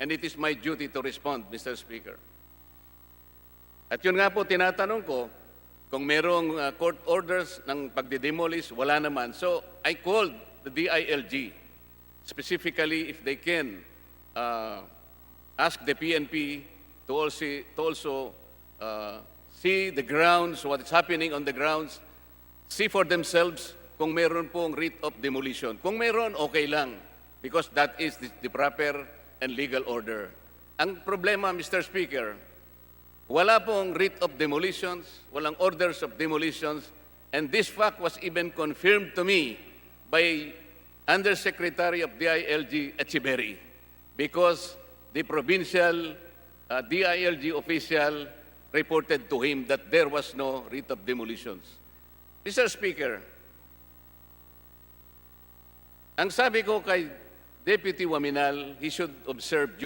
and it is my duty to respond, Mr. Speaker. At yun nga po, tinatanong ko, kung merong uh, court orders ng pagdidemolish, wala naman. So, I called the DILG, specifically if they can uh, ask the PNP to also, to also uh, see the grounds, what is happening on the grounds, see for themselves kung meron pong writ of demolition. Kung meron, okay lang, because that is the, the proper and legal order. Ang problema, Mr. Speaker, wala pong writ of demolitions, walang orders of demolitions, and this fact was even confirmed to me by Undersecretary of DILG Echeverry because the provincial uh, DILG official reported to him that there was no writ of demolitions. Mr. Speaker, ang sabi ko kay Deputy Waminal, he should observe